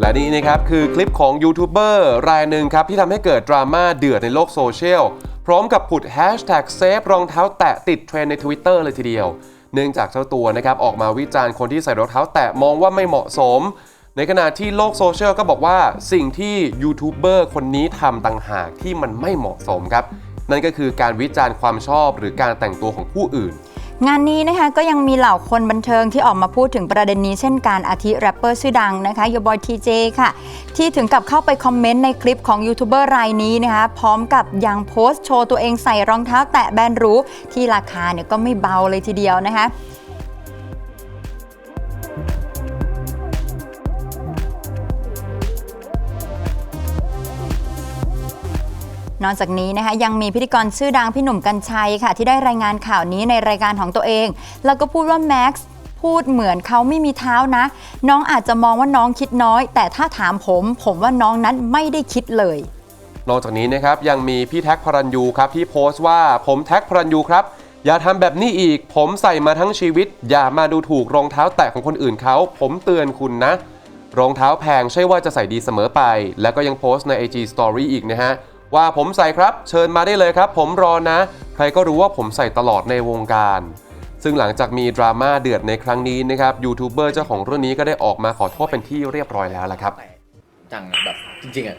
และนี่นะครับคือคลิปของยูทูบเบอร์รายหนึ่งครับที่ทำให้เกิดดราม่าเดือดในโลกโซเชียลพร้อมกับผุดแฮชแท็กเซฟรองเท้าแตะติดเทรนใน Twitter เลยทีเดียว เนื่องจากเจ้าตัวนะครับออกมาวิจารณ์คนที่ใส่รองเท้าแตะมองว่าไม่เหมาะสม ในขณะที่โลกโซเชียลก็บอกว่าสิ่งที่ยูทูบเบอร์คนนี้ทำต่างหากที่มันไม่เหมาะสมครับนั่นก็คือการวิจารณ์ความชอบหรือการแต่งตัวของผู้อื่น งานนี้นะคะก็ยังมีเหล่าคนบันเทิงที่ออกมาพูดถึงประเด็นนี้เช่นการอาทิแรปเปอร์ชื่อดังนะคะโยบอยทีเจค่ะ ที่ถึงกับเข้าไปคอมเมนต์ในคลิปของยูทูบเบอร์รายนี้นะคะ พร้อมกับยังโพสต์โชว์ตัวเองใส่รองเท้าแตะแบรนด์หรูที่ราคาเนี่ยก็ไม่เบาเลยทีเดียวนะคะ นอกจากนี้นะคะยังมีพิธีกรชื่อดังพี่หนุ่มกัญชัยค่ะ ที่ได้รายงานข่าวนี้ในรายการของตัวเอง แล้วก็พูดว่าแม็กซ์พูดเหมือนเขาไม่มีเท้านะ น้องอาจจะมองว่าน้องคิดน้อย แต่ถ้าถามผม ผมว่าน้องนั้นไม่ได้คิดเลย นอกจากนี้นะครับยังมีพี่แท็กพระรันยูครับที่โพสต์ว่าผมแท็กพระรันยูครับ อย่าทำแบบนี้อีก ผมใส่มาทั้งชีวิต อย่ามาดูถูกรองเท้าแตะของคนอื่นเขาผมเตือนคุณนะ รองเท้าแพงใช่ว่าจะใส่ดีเสมอไป แล้วก็ยังโพสต์ใน IG Story อีกนะฮะ ว่าผมใส่ครับ เชิญมาได้เลยครับ ผมรอนะ ใครก็รู้ว่าผมใส่ตลอดในวงการ ซึ่งหลังจากมีดราม่าเดือดในครั้งนี้นะครับยูทูบเบอร์เจ้าของเรื่องนี้ก็ได้ออกมาขอโทษเป็นที่เรียบร้อยแล้วละครับ จังอะแบบจริงๆอะ